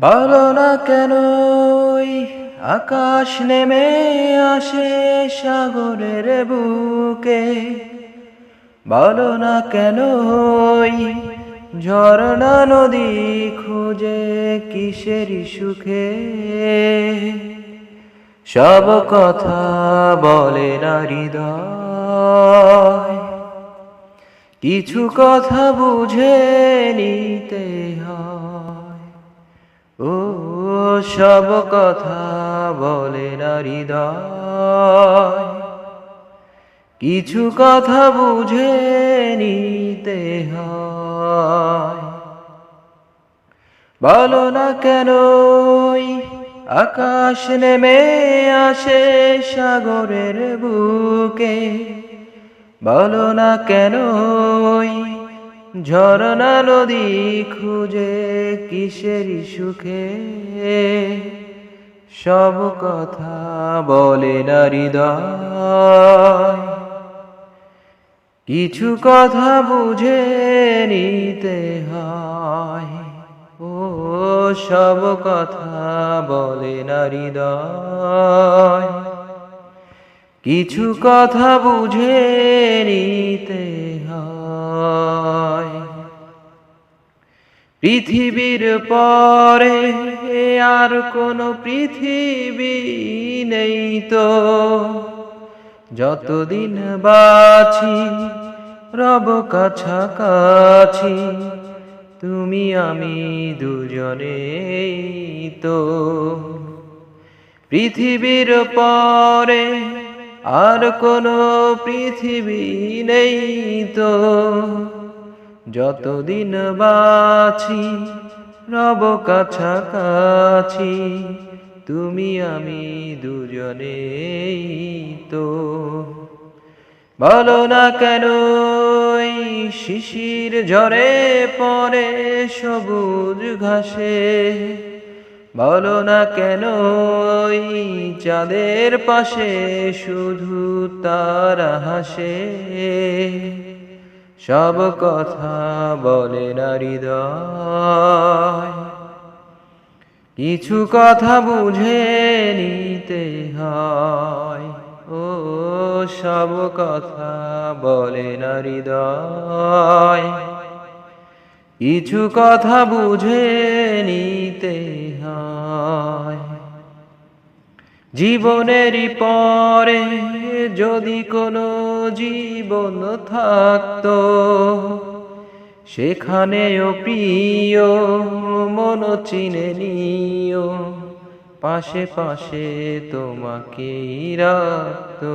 বলো না কেন আকাশ নেমে আসে সাগরের বুকে? বলো না কেন ঝর্ণা নদী খুঁজে কিসের সুখে? সব কথা বলে না হৃদয়। কিছু কথা বুঝে নিতে হয়। ও, সব কথা বলে না হৃদয়। কিছু কথা বুঝে নিতে হয়। বলো না কেন আকাশ নেমে আসে সাগরের বুকে? বলো না কেন ঝরনা নদী খুঁজে কিসের সুখে? সব কথা বলে না হৃদয়। কিছু কথা বুঝে নিতে হয়। ও, সব কথা বলে না হৃদয়। কিছু কথা বুঝে নিতে হয়। পৃথিবীর পরে আর কোনো পৃথিবী নেই তো। যতদিন বাছি, রব কাছাকাছি, তুমি আমি দুজনে তো। পৃথিবীর পরে আর কোনো পৃথিবী নেই তো। যতদিন বাছি রব কাছাকাছি, তুমি আমি দুজনেই তো। বলো না কেন শিশির ঝরে পরে সবুজ ঘাসে? বলো না কেন ওই চাঁদের পাশে শুধু তারা হাসে? সব কথা বলে না হৃদয়। কিছু কথা বুঝে নিতে হয়। ও, সব কথা বলে না হৃদয়। কিছু কথা বুঝে নিতে হয়। জীবনেরই পরে যদি কোনো জীবন থাকতো, সেখানেও প্রিয়, মন চিনে নিও, পাশে পাশে তোমাকে রাখতো।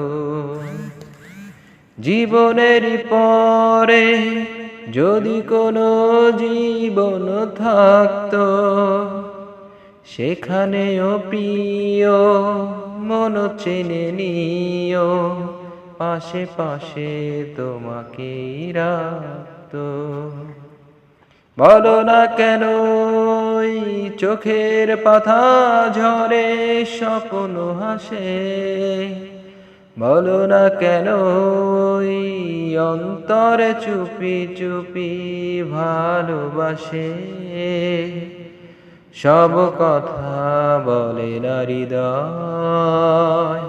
জীবনের পরে যদি কোনো জীবন থাকতো সেখানেও প্রিয়, মন চেনে নিও। পাশে পাশে তোমাকে রাখতো। বলো না কেন চোখের পাতা ঝরে, স্বপ্ন হাসে। বলো না কেন অন্তরে চুপি চুপি ভালোবাসে। সব কথা বলে না হৃদয়।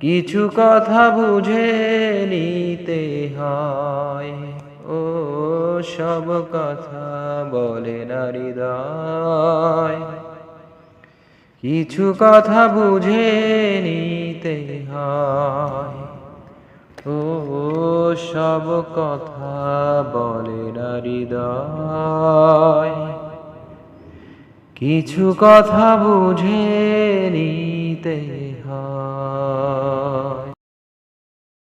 কিছু কথা বুঝে নিতে হয়। ও, সব কথা বলে না হৃদয়। কিছু কথা বুঝে নিতে হয়। ও, সব কথা বলে না হৃদয়। কিছু কথা বুঝে নিতে